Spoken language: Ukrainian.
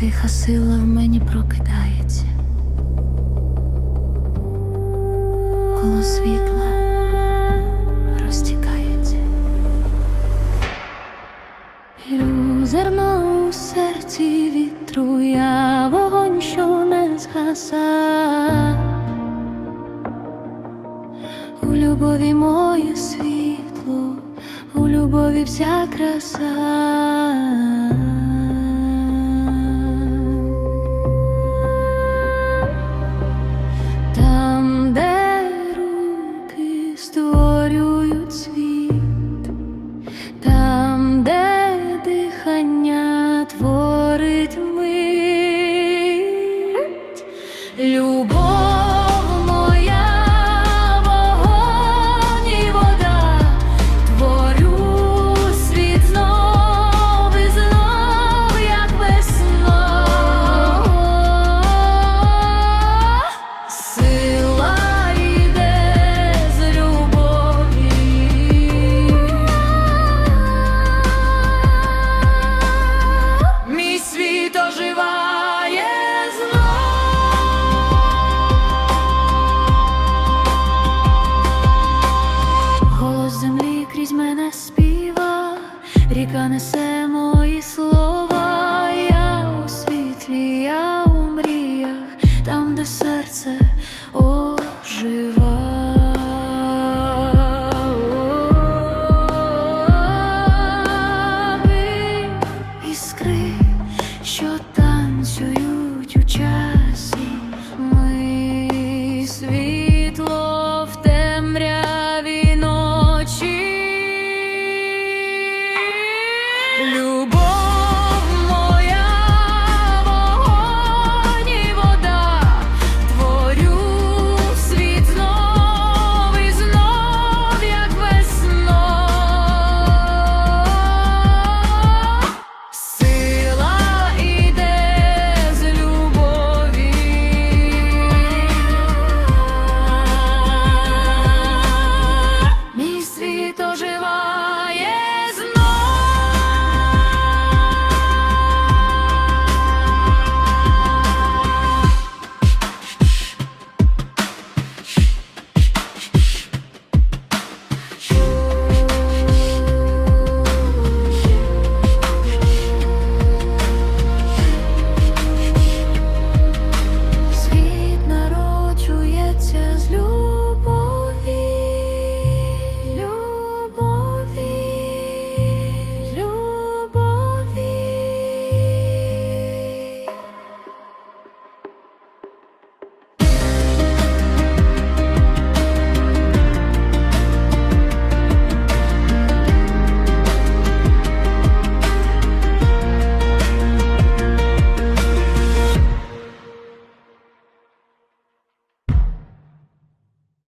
тиха сила в мені прокидається. Коло світла розтікається. Вірю зерно у серці вітру, я вогонь, що не згаса. У любові моє світло, у любові вся краса. Ріка несе мої слова. Я у світлі, я у мріях, там, де серце